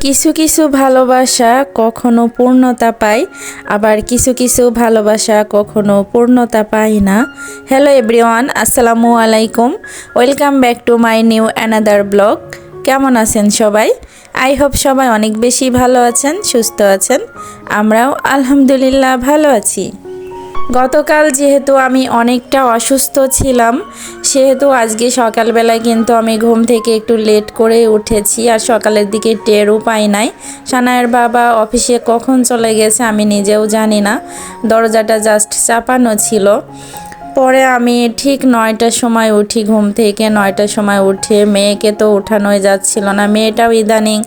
কিছু কিছু ভালোবাসা কখনো পূর্ণতা পায়, আবার কিছু কিছু ভালোবাসা কখনো পূর্ণতা পায় না। হ্যালো এভরিওয়ান আসসালামু আলাইকুম। Welcome back to my new another blog কেমন আছেন সবাই? আই হোপ সবাই অনেক বেশি ভালো আছেন, সুস্থ আছেন। আমরাও আলহামদুলিল্লাহ ভালো আছি। গতকাল যেহেতু আমি অনেকটা অসুস্থ ছিলাম সেহেতু আজকে সকালবেলায় কিন্তু আমি ঘুম থেকে একটু লেট করে উঠেছি আর সকালের দিকে টেরও পাই নাই। সানায়ের বাবা অফিসে কখন চলে গেছে আমি নিজেও জানি না। দরজাটা জাস্ট চাপানো ছিল। পরে আমি ঠিক নয়টার সময় উঠি ঘুম থেকে, নয়টার সময় উঠে মেয়েকে তো উঠানোই যাচ্ছিল না। মেয়েটাও ইদানিং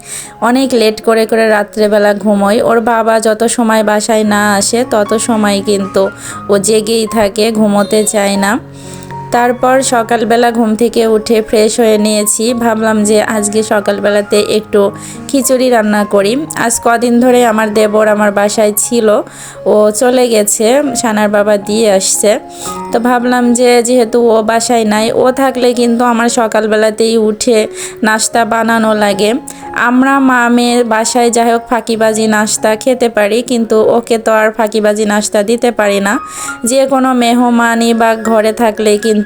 অনেক লেট করে করে রাত্রেবেলা ঘুমোয়। ওর বাবা যত সময় বাসায় না আসে তত সময় কিন্তু ও জেগেই থাকে, ঘুমোতে চায় না। তারপর সকালবেলা ঘুম থেকে উঠে ফ্রেশ হয়ে নিয়েছি। ভাবলাম যে আজকে সকালবেলাতে একটু খিচুড়ি রান্না করি। আজ কদিন ধরে আমার দেবর আমার বাসায় ছিল। ও চলে গেছে সানার বাবা দিয়ে আসছে। তো ভাবলাম যে যেহেতু ও বাসায় নাই, ও থাকলে কিন্তু আমার সকালবেলাতেই উঠে নাস্তা বানানো লাগে। আমরা মা মেয়ের বাসায় যাই হোক ফাঁকিবাজি নাস্তা খেতে পারি, কিন্তু ওকে তো আর ফাঁকিবাজি নাস্তা দিতে পারি না। যে কোনো মেহমানি বা ঘরে থাকলে কিন্তু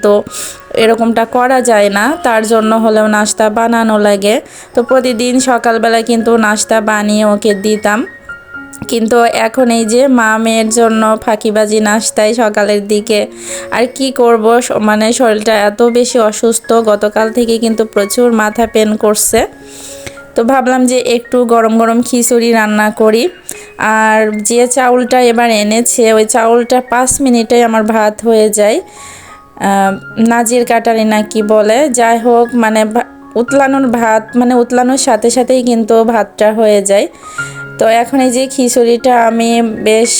এরকমটা করা যায় না। তার জন্য হলেও নাস্তা বানানো লাগে। তো প্রতিদিন সকালবেলা কিন্তু নাস্তা বানিয়ে ওকে দিতাম। কিন্তু এখন এই যে মা মেয়ের জন্য ফাঁকিবাজি নাস্তায় সকালের দিকে আর কি করব? মানে শরীরটা এত বেশি অসুস্থ। গতকাল থেকে কিন্তু প্রচুর মাথা পেন করছে। তো ভাবলাম যে একটু গরম গরম খিচুড়ি রান্না করি। আর যে চাউলটা এবার এনেছে, ওই চাউলটা পাঁচ মিনিটে আমার ভাত হয়ে যায়। নাজির কাটারি না কি বলে? যাই হোক মানে উতলানোর ভাত মানে উতলানোর সাথে সাথেই কিন্তু ভাতটা হয়ে যায়। তো এখন এই যে খিচুড়িটা আমি বেশ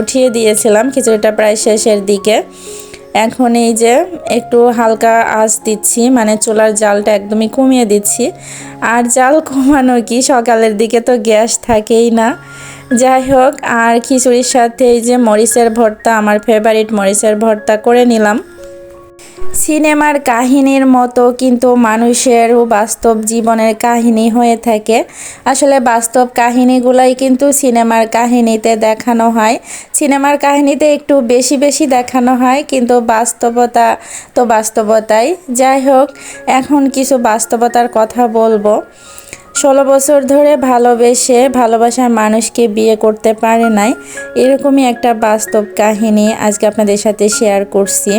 উঠিয়ে দিয়েছিলাম, খিচুড়িটা প্রায় শেষের দিকে। এখন এই যে একটু হালকা আঁচ দিচ্ছি মানে চুলার জালটা একদমই কমিয়ে দিচ্ছি। আর জাল কমানো কি? সকালের দিকে তো গ্যাস থাকেই না। যাই হোক, আর খিচুড়ির সাথে এই যে মরিচের ভর্তা, আমার ফেভারিট মরিচের ভর্তা করে নিলাম। সিনেমার কাহিনীর মতো কিন্তু মানুষেরও বাস্তব জীবনের কাহিনী হয়ে থাকে। আসলে বাস্তব কাহিনীগুলাই কিন্তু সিনেমার কাহিনীতে দেখানো হয়। সিনেমার কাহিনীতে একটু বেশি বেশি দেখানো হয়, কিন্তু বাস্তবতা তো বাস্তবতাই। যাই হোক, এখন কিছু বাস্তবতার কথা বলব। ষোলো বছর ধরে ভালোবেসে ভালোবাসার মানুষকে বিয়ে করতে পারে নাই, এরকমই একটা বাস্তব কাহিনী আজকে আপনাদের সাথে শেয়ার করছি।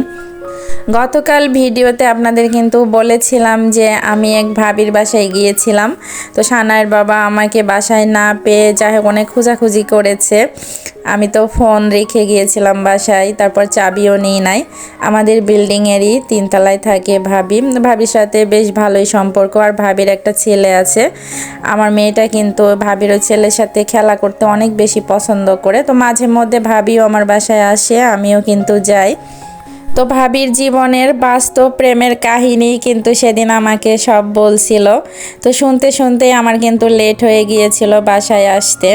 গতকাল ভিডিওতে আপনাদের কিন্তু বলেছিলাম যে আমি এক ভাবির বাসায় গিয়েছিলাম। তো সানায়ের বাবা আমাকে বাসায় না পেয়ে যাই হোক অনেক খোঁজাখুঁজি করেছে। আমি তো ফোন রেখে গিয়েছিলাম বাসায়, তারপর চাবিও নিই নাই। আমাদের বিল্ডিংয়েরই তিনতলায় থাকে ভাবি। ভাবির সাথে বেশ ভালোই সম্পর্ক আর ভাবির একটা ছেলে আছে। আমার মেয়েটা কিন্তু ভাবির ওই ছেলের সাথে খেলা করতে অনেক বেশি পছন্দ করে। তো মাঝে মধ্যে ভাবিও আমার বাসায় আসে, আমিও কিন্তু যাই। তো ভাবির জীবনের বাস্তব প্রেমের কাহিনী কিন্তু সেদিন আমাকে সব বলছিল। তো শুনতে শুনতে আমার কিন্তু লেট হয়ে গিয়েছিল বাসায় আসতে।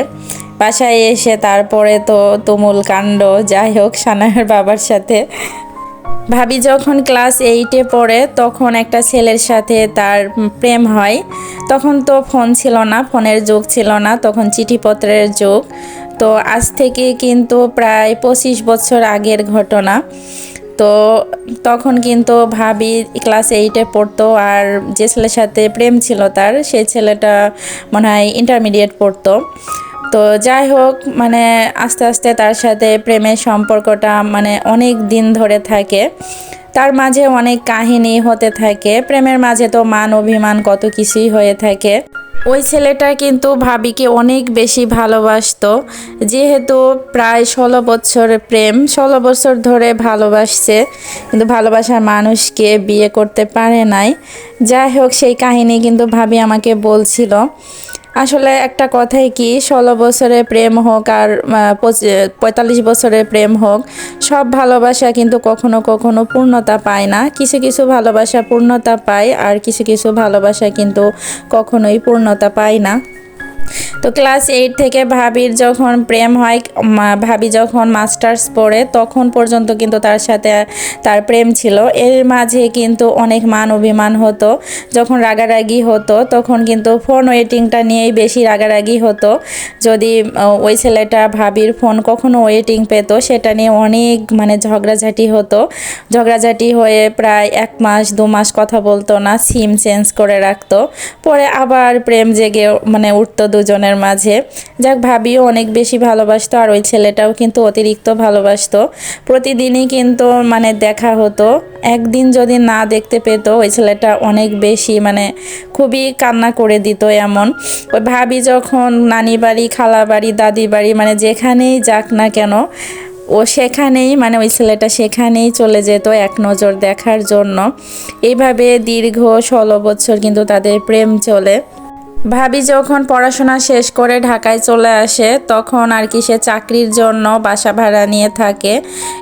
বাসায় এসে তারপরে তো তুমুল কাণ্ড, যাই হোক সানায়ের বাবার সাথে। ভাবি যখন ক্লাস এইটে পড়ে তখন একটা ছেলের সাথে তার প্রেম হয়। তখন তো ফোন ছিল না ফোনের যুগ ছিল না, তখন চিঠিপত্রের যুগ। তো আজ থেকে কিন্তু প্রায় পঁচিশ বছর আগের ঘটনা। তো তখন কিন্তু ভাবি ক্লাস এইটে পড়তো আর যে ছেলের সাথে প্রেম ছিল তার সেই ছেলেটা মনে হয় ইন্টারমিডিয়েট পড়তো। তো যাই হোক মানে আস্তে আস্তে তার সাথে প্রেমের সম্পর্কটা মানে অনেক দিন ধরে থাকে। তার মাঝে অনেক কাহিনী হতে থাকে। প্রেমের মাঝে তো মান, অভিমান কত কিছুই হয়ে থাকে। ওই ছেলেটা কিন্তু ভাবিকে অনেক বেশি ভালোবাসত। যেহেতু প্রায় ষোলো বছর প্রেম, ষোলো বছর ধরে ভালোবাসছে। কিন্তু ভালোবাসার মানুষকে বিয়ে করতে পারে নাই। যাই হোক, সেই কাহিনী কিন্তু ভাবি আমাকে বলছিল। আসলে একটা কথাই কি, ষোলো বছরে প্রেম হোক আর পঁয়তাল্লিশ বছরে প্রেম হোক, সব ভালোবাসা কিন্তু কখনো কখনো পূর্ণতা পায় না। কিছু কিছু ভালোবাসা পূর্ণতা পায় আর কিছু কিছু ভালোবাসা কিন্তু কখনোই পূর্ণতা পায় না। তো ক্লাস এইট থেকে ভাবির যখন প্রেম হয় ভাবি যখন মাস্টার্স পড়ে, তখন পর্যন্ত কিন্তু তার সাথে তার প্রেম ছিল। এর মাঝে কিন্তু অনেক মান অভিমান হতো। যখন রাগারাগি হতো, তখন কিন্তু ফোন ওয়েটিংটা নিয়েই বেশি রাগারাগি হতো। যদি ওই ছেলেটা ভাবির ফোন কখনো ওয়েটিং পেত, সেটা নিয়ে অনেক মানে ঝগড়াঝাটি হতো। ঝগড়াঝাটি হয়ে প্রায় এক মাস, দু মাস কথা বলতো না সিম চেঞ্জ করে রাখতো। পরে আবার প্রেম জেগে মানে উঠতো দুজনের মাঝে। যাক, ভাবিও অনেক বেশি ভালোবাসতো আর ওই ছেলেটাও কিন্তু অতিরিক্ত ভালোবাসতো। প্রতিদিনই কিন্তু মানে দেখা হতো। একদিন যদি না দেখতে পেতো, ওই ছেলেটা অনেক বেশি মানে খুবই কান্না করে দিত এমন। ওই ভাবি যখন নানি বাড়ি, খালা বাড়ি, দাদি বাড়ি মানে যেখানেই যাক না কেন, ও সেখানেই মানে ওই ছেলেটা সেখানেই চলে যেত এক নজর দেখার জন্য। এইভাবে দীর্ঘ ষোলো বছর কিন্তু তাদের প্রেম চলে। ভাবি যখন পড়াশোনা শেষ করে ঢাকায় চলে আসে, তখন আর কি সে চাকরির জন্য বাসা ভাড়া নিয়ে থাকে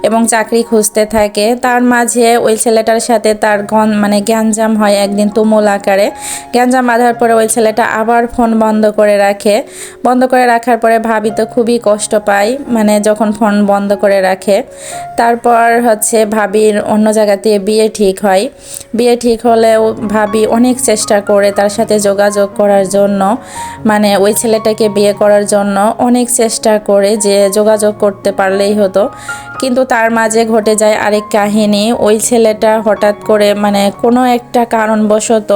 এবং চাকরি খুঁজতে থাকে। তার মাঝে ওই ছেলেটার সাথে তার গন মানে গ্যাঞ্জাম হয় একদিন তুমুল আকারে। গ্যাঞ্জাম বাঁধার পরে ওই ছেলেটা আবার ফোন বন্ধ করে রাখে। বন্ধ করে রাখার পরে ভাবি তো খুবই কষ্ট পায় মানে যখন ফোন বন্ধ করে রাখে। তারপর হচ্ছে ভাবির অন্য জায়গাতে বিয়ে ঠিক হয়। বিয়ে ঠিক হলেও ভাবি অনেক চেষ্টা করে তার সাথে যোগাযোগ করার জন্য মানে ওই ছেলেটাকে বিয়ে করার জন্য অনেক চেষ্টা করে যে যোগাযোগ করতে পারলেই হতো। কিন্তু তার মাঝে ঘটে যায় আরেক কাহিনী, ওই ছেলেটা হঠাৎ করে মানে কোনো একটা কারণবশত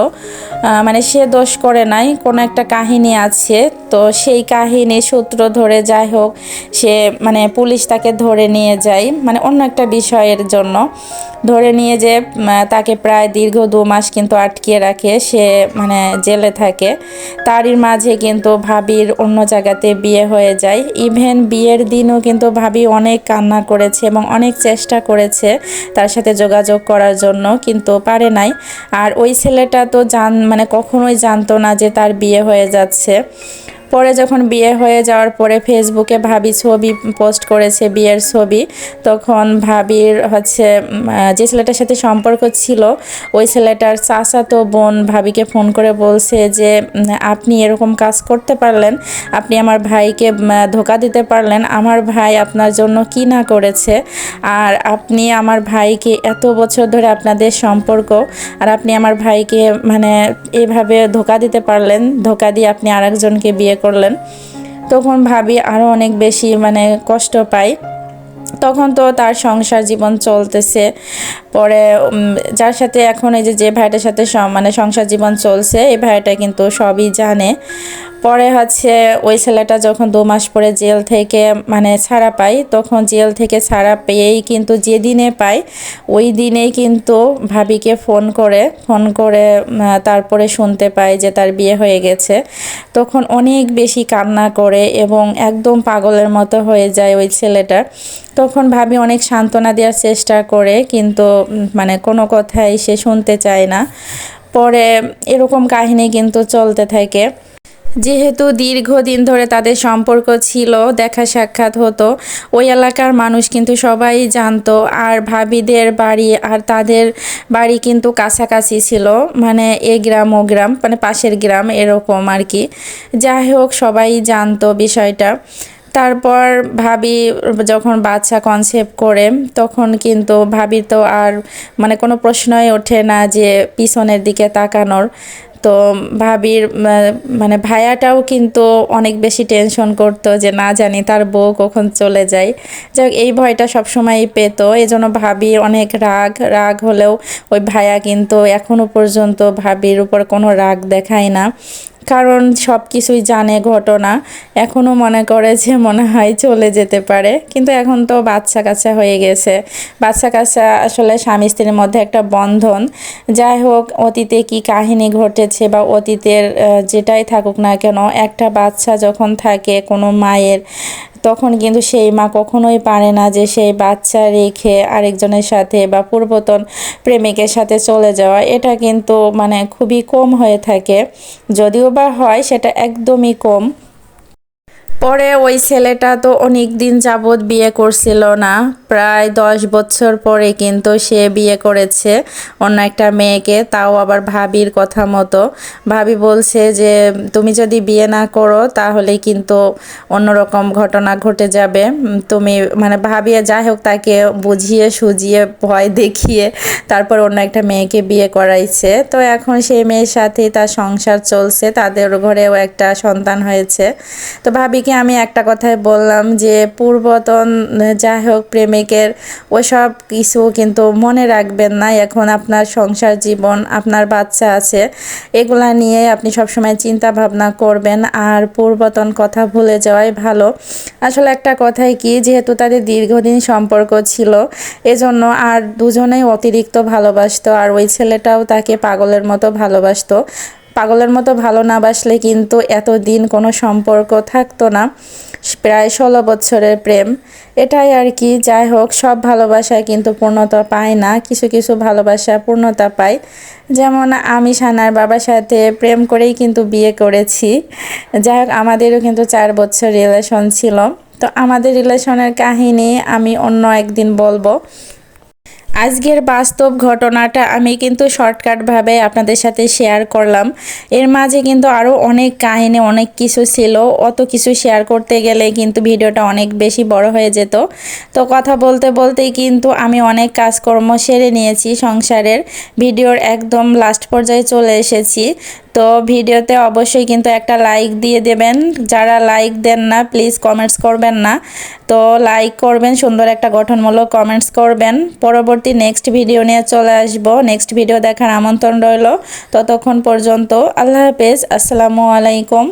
মানে সে দোষ করে নাই, কোনো একটা কাহিনী আছে। তো সেই কাহিনী সূত্র ধরে যাই হোক, সে মানে পুলিশ তাকে ধরে নিয়ে যায় মানে অন্য একটা বিষয়ের জন্য। ধরে নিয়ে যে তাকে প্রায় দীর্ঘ দু মাস কিন্তু আটকিয়ে রাখে, সে মানে জেলে থাকে। তারই মাঝে কিন্তু ভাবির অন্য জায়গাতে বিয়ে হয়ে যায়। ইভেন বিয়ের দিনও কিন্তু ভাবি অনেক কান্না করেছে এবং অনেক চেষ্টা করেছে তার সাথে যোগাযোগ করার জন্য, কিন্তু পারে নাই। আর ওই ছেলেটা তো জান মানে কখনোই জানতো না যে তার বিয়ে হয়ে যাচ্ছে। পরে যখন বিয়ে হয়ে যাওয়ার পরে ফেসবুকে ভাবি ছবি পোস্ট করেছে বিয়ের ছবি, তখন ভাবির হচ্ছে যে ছেলেটার সাথে সম্পর্ক ছিল, ওই ছেলেটার চাচাতো বোন ভাবিকে ফোন করে বলছে যে আপনি এরকম কাজ করতে পারলেন, আপনি আমার ভাইকে ধোকা দিতে পারলেন, আমার ভাই আপনার জন্য কি না করেছে, আর আপনি আমার ভাইকে এত বছর ধরে আপনাদের সম্পর্ক, আর আপনি আমার ভাইকে মানে এভাবে ধোকা দিতে পারলেন, ধোকা দিয়ে আপনি আরেকজনকে বিয়ে করলেন। তখন ভাবি আরও অনেক বেশি মানে কষ্ট পাই তখন তো তার সংসার জীবন চলতেছে। পরে যার সাথে এখন এই যে যে ভাইটার সাথে মানে সংসার জীবন চলছে, এই ভাইটা কিন্তু সবই জানে। পরে হচ্ছে ওই ছেলেটা যখন দু মাস পরে জেল থেকে মানে ছাড়া পায়, তখন জেল থেকে ছাড়া পেয়েই কিন্তু যেদিনে পায়, ওই দিনেই কিন্তু ভাবিকে ফোন করে ফোন করে তারপরে শুনতে পায় যে তার বিয়ে হয়ে গেছে। তখন অনেক বেশি কান্না করে এবং একদম পাগলের মতো হয়ে যায় ওই ছেলেটা। তখন ভাবি অনেক সান্ত্বনা দেওয়ার চেষ্টা করে, কিন্তু মানে কোনো কথাই সে শুনতে চায় না। পরে এরকম কাহিনী কিন্তু চলতে থাকে। যেহেতু দীর্ঘদিন ধরে তাদের সম্পর্ক ছিল, দেখা সাক্ষাৎ হতো, ওই এলাকার মানুষ কিন্তু সবাই জানতো আর ভাবিদের বাড়ি আর তাদের বাড়ি কিন্তু কাছাকাছি ছিল মানে এ গ্রাম ও গ্রাম মানে পাশের গ্রাম এরকম আর কি। যাই হোক, সবাই জানতো বিষয়টা। তারপর ভাবি যখন বাচ্চা কনসেপ্ট করে, তখন কিন্তু ভাবি তো আর মানে কোনো প্রশ্নই ওঠে না যে পিছনের দিকে তাকানোর। তো ভাবির মানে ভাইয়াটাও কিন্তু অনেক বেশি টেনশন করতো যে না জানি তার বউ কখন চলে যায়। যাক, এই ভয়টা সবসময়ই পেত। এই জন্য ভাবি অনেক রাগ রাগ হলেও ওই ভাইয়া কিন্তু এখনও পর্যন্ত ভাবির উপর কোনো রাগ দেখায় না। কারণ সব কিছুই জানে ঘটনা। এখনও মনে করে যে মনে হয় চলে যেতে পারে। কিন্তু এখন তো বাচ্চা কাচ্চা হয়ে গেছে। বাচ্চা কাচ্চা আসলে স্বামী স্ত্রীর মধ্যে একটা বন্ধন। যাই হোক, অতীতে কি কাহিনী ঘটেছে বা অতীতের যেটাই থাকুক না কেন, একটা বাচ্চা যখন থাকে কোনো মায়ের তখন কিন্তু সেই মা কখনোই পারে না যে সেই বাচ্চা রেখে আরেকজনের সাথে বা পূর্বতন প্রেমিকের সাথে চলে যাওয়া। এটা কিন্তু মানে খুবই কম হয়ে থাকে। যদিও বা হয়, সেটা একদমই কম। পরে ওই ছেলেটা তো অনেক দিন যাবৎ বিয়ে করছিল না। প্রায় দশ বছর পরে কিন্তু সে বিয়ে করেছে অন্য একটা মেয়েকে, তাও আবার ভাবির কথা মতো। ভাবি বলছে যে, তুমি যদি বিয়ে না করো তাহলে কিন্তু অন্যরকম ঘটনা ঘটে যাবে। তুমি মানে ভাবিয়ে যাই হোক তাকে বুঝিয়ে সুজিয়ে ভয় দেখিয়ে তারপর অন্য একটা মেয়েকে বিয়ে করাইছে। তো এখন সেই মেয়ের সাথেই তার সংসার চলছে, তাদের ঘরেও একটা সন্তান হয়েছে। তো ভাবিকে আমি একটা কথাই বললাম যে পূর্বতন, যাই হোক, প্রেমিকের ওসব কিছু কিন্তু মনে রাখবেন না। এখন আপনার সংসার জীবন, আপনার বাচ্চা আছে, এগুলা নিয়ে আপনি সবসময় চিন্তা ভাবনা করবেন। আর পূর্বতন কথা ভুলে যাওয়াই ভালো। আসলে একটা কথাই কি, যেহেতু তাদের দীর্ঘদিন সম্পর্ক ছিল, এজন্য আর দুজনেই অতিরিক্ত ভালোবাসতো। আর ওই ছেলেটাও তাকে পাগলের মতো ভালোবাসতো। পাগলের মতো ভালো না বাসলে কিন্তু এতদিন কোনো সম্পর্ক থাকতো না। প্রায় ষোলো বছরের প্রেম। এটাই আর কি, যাই হোক, সব ভালোবাসায় কিন্তু পূর্ণতা পায় না, কিছু কিছু ভালোবাসা পূর্ণতা পায়। যেমন আমি সানার বাবার সাথে প্রেম করেই কিন্তু বিয়ে করেছি। যাই হোক, আমাদেরও কিন্তু চার বছর রিলেশন ছিল। তো আমাদের রিলেশনের কাহিনী আমি অন্য একদিন বলব। আজকের বাস্তব ঘটনাটা আমি কিন্তু শর্টকাটভাবে আপনাদের সাথে শেয়ার করলাম। এর মাঝে কিন্তু আরও অনেক কাহিনী, অনেক কিছু ছিল। অত কিছু শেয়ার করতে গেলে কিন্তু ভিডিওটা অনেক বেশি বড় হয়ে যেত। তো কথা বলতে বলতেই কিন্তু আমি অনেক কাজকর্ম সেরে নিয়েছি সংসারের। ভিডিওর একদম লাস্ট পর্যায়ে চলে এসেছি। তো ভিডিওতে অবশ্যই কিন্তু একটা লাইক দিয়ে দেবেন। যারা লাইক দেন না, প্লিজ কমেন্টস করবেন না। তো লাইক করবেন, সুন্দর একটা গঠনমূলক কমেন্টস করবেন। পরবর্তী নেক্সট ভিডিও নিয়ে চলে আসব। নেক্সট ভিডিও দেখার আমন্ত্রণ রইল। ততক্ষণ পর্যন্ত আল্লাহ হাফেজ। আসসালামু আলাইকুম।